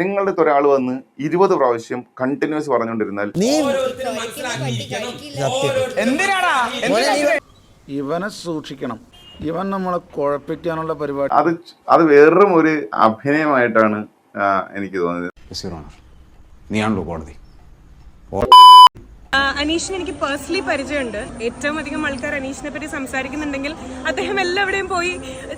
നിങ്ങളുടെ ഒരാൾ വന്ന് ഇരുപത് പ്രാവശ്യം കണ്ടിന്യൂസ് പറഞ്ഞുകൊണ്ടിരുന്നാൽ ഇവനെ സൂക്ഷിക്കണം. ഇവൻ നമ്മളെ കുഴപ്പിക്കാനുള്ള പരിപാടി അത് അത് വെറും ഒരു അഭിനയമായിട്ടാണ് എനിക്ക് തോന്നിയത്. നീ ആണല്ലോ നീയാണല്ലോ കോടതി. അനീഷിനെ എനിക്ക് പേഴ്സണലി പരിചയമുണ്ട്. ഏറ്റവും അധികം ആൾക്കാർ അനീഷിനെ പറ്റി സംസാരിക്കുന്നുണ്ടെങ്കിൽ അദ്ദേഹം എല്ലാവിടെയും പോയി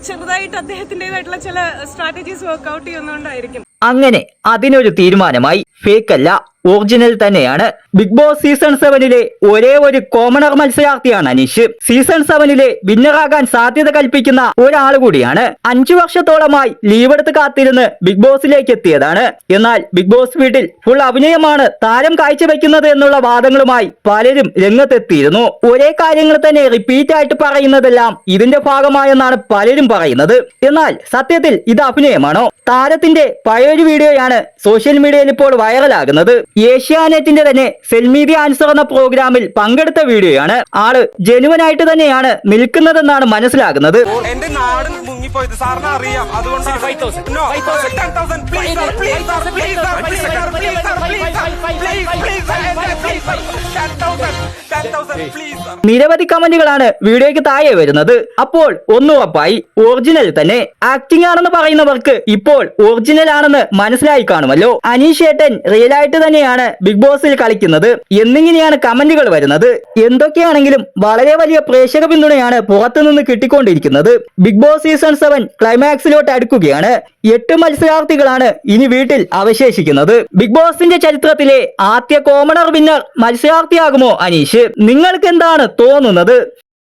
ചെറുതായിട്ട് അദ്ദേഹത്തിന്റെതായിട്ടുള്ള ചില സ്ട്രാറ്റജീസ് വർക്ക്ഔട്ട് ചെയ്യുന്നതുകൊണ്ടായിരിക്കും. അങ്ങനെ അതിനൊരു തീരുമാനമായി ഫേക്ക് അല്ല ഒറിജിനൽ തന്നെയാണ്. ബിഗ് ബോസ് സീസൺ സെവനിലെ ഒരേ ഒരു കോമണർ മത്സരാർത്ഥിയാണ് അനീഷ്. സീസൺ സെവനിലെ വിന്നറാകാൻ സാധ്യത കൽപ്പിക്കുന്ന ഒരാൾ കൂടിയാണ്. അഞ്ചു വർഷത്തോളമായി ലീവ് എടുത്ത് കാത്തിരുന്ന് ബിഗ് ബോസിലേക്ക് എത്തിയതാണ്. എന്നാൽ ബിഗ് ബോസ് വീട്ടിൽ ഫുൾ അഭിനയമാണ് താരം കാഴ്ചവെക്കുന്നത് എന്നുള്ള വാദങ്ങളുമായി പലരും രംഗത്തെത്തിയിരുന്നു ഒരേ കാര്യങ്ങൾ തന്നെ റിപ്പീറ്റ് ആയിട്ട് പറയുന്നതെല്ലാം ഇതിന്റെ ഭാഗമായെന്നാണ് പലരും പറയുന്നത് എന്നാൽ സത്യത്തിൽ ഇത് അഭിനയമാണോ താരത്തിന്റെ പഴയൊരു വീഡിയോയാണ് സോഷ്യൽ മീഡിയയിൽ ഇപ്പോൾ വൈറലാകുന്നത് ഏഷ്യാനെറ്റിന്റെ തന്നെ സെൽമീതി ആൻസർ എന്ന പ്രോഗ്രാമിൽ പങ്കെടുത്ത വീഡിയോയാണ് ആൾ ജനുവനായിട്ട് തന്നെയാണ് നിൽക്കുന്നതെന്നാണ് മനസ്സിലാകുന്നത് എന്റെ നാട് മുങ്ങിപ്പോയത് സാറിന് അറിയാം അതുകൊണ്ട് നിരവധി കമന്റുകളാണ് വീഡിയോയ്ക്ക് താഴെ വരുന്നത്. അപ്പോൾ ഒന്നുറപ്പായി ഒറിജിനൽ തന്നെ ആക്ടിംഗ് ആണെന്ന് പറയുന്നവർക്ക് ഇപ്പോൾ ഒറിജിനൽ ആണെന്ന് മനസ്സിലായി കാണുമല്ലോ. അനീഷ് ഏട്ടൻ റിയൽ ആയിട്ട് തന്നെയാണ് ബിഗ് ബോസിൽ കളിക്കുന്നത് എന്നിങ്ങനെയാണ് കമന്റുകൾ വരുന്നത്. എന്തൊക്കെയാണെങ്കിലും വളരെ വലിയ പ്രേക്ഷക പിന്തുണയാണ് പുറത്തുനിന്ന് കിട്ടിക്കൊണ്ടിരിക്കുന്നത്. ബിഗ് ബോസ് സീസൺ സെവൻ ക്ലൈമാക്സിലോട്ട് അടുക്കുകയാണ്. എട്ട് മത്സരാർത്ഥികളാണ് ഇനി വീട്ടിൽ അവശേഷിക്കുന്നത്. ബിഗ് ബോസിന്റെ ചരിത്രത്തിലെ ആദ്യ കോമണർ വിന്നർ മത്സരാർത്ഥിയാകുമോ അനീഷ്? നിങ്ങൾക്ക് എന്താണ് തോന്നുന്നത്?